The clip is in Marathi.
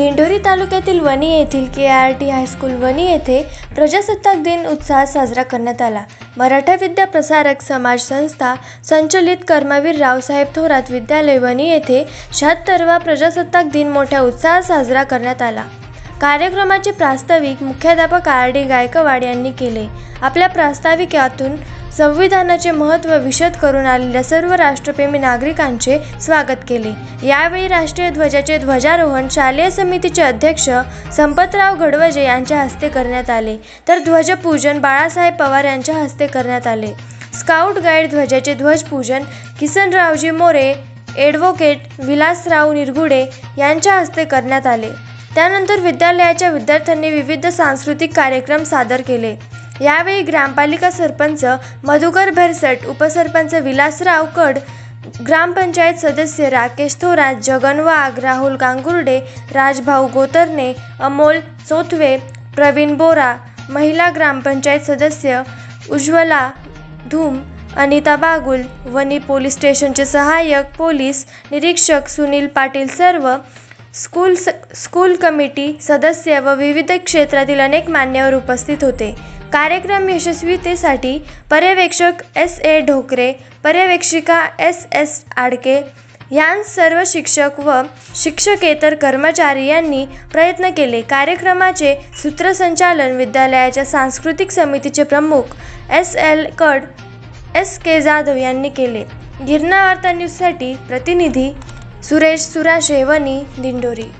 दिंडोरी तालुक्यातील वणी येथील K R T high school Vani येथे प्रजासत्ताक दिन उत्साहात साजरा करण्यात आला. मराठा विद्या प्रसारक समाज संस्था संचलित कर्मवीर रावसाहेब थोरात विद्यालय वणी येथे शहात्तरवा प्रजासत्ताक दिन मोठ्या उत्साहात साजरा करण्यात आला. कार्यक्रमाचे प्रास्ताविक मुख्याध्यापक आर डी गायकवाड यांनी केले. आपल्या प्रास्ताविकातून संविधानाचे महत्त्व विशद करून आलेल्या सर्व राष्ट्रप्रेमी नागरिकांचे स्वागत केले. यावेळी राष्ट्रीय ध्वजाचे ध्वजारोहण शालेय समितीचे अध्यक्ष संपतराव घडवजे यांच्या हस्ते करण्यात आले. तर ध्वजपूजन बाळासाहेब पवार यांच्या हस्ते करण्यात आले. स्काउट गाईड ध्वजाचे ध्वजपूजन किसनरावजी मोरे ॲडव्होकेट विलासराव निरगुडे यांच्या हस्ते करण्यात आले. त्यानंतर विद्यालयाच्या विद्यार्थ्यांनी विविध सांस्कृतिक कार्यक्रम सादर केले. यावेळी ग्रामपालिका सरपंच मधुकर भरसट उपसरपंच विलासराव कड ग्रामपंचायत सदस्य राकेश थोरात जगन वाघ राहुल गांगुर्डे राजभाऊ गोतरणे अमोल चोथवे प्रवीण बोरा महिला ग्रामपंचायत सदस्य उज्ज्वला धूम अनिता बागुल वनी पोलीस स्टेशनचे सहाय्यक पोलीस निरीक्षक सुनील पाटील सर्व स्कूल स स्कूल कमिटी सदस्य व विविध क्षेत्रातील अनेक मान्यवर उपस्थित होते. कार्यक्रम यशस्वीतेसाठी पर्यवेक्षक एस ए ढोकरे पर्यवेक्षिका एस एस आडके यां सर्व शिक्षक व शिक्षकेतर कर्मचारी यांनी प्रयत्न केले. कार्यक्रमाचे सूत्रसंचालन विद्यालयाच्या सांस्कृतिक समितीचे प्रमुख S L Kad S K Jadhav यांनी केले. गिरणा वार्ता न्यूजसाठी प्रतिनिधी सुरेश सुराशे वनी दिंडोरी.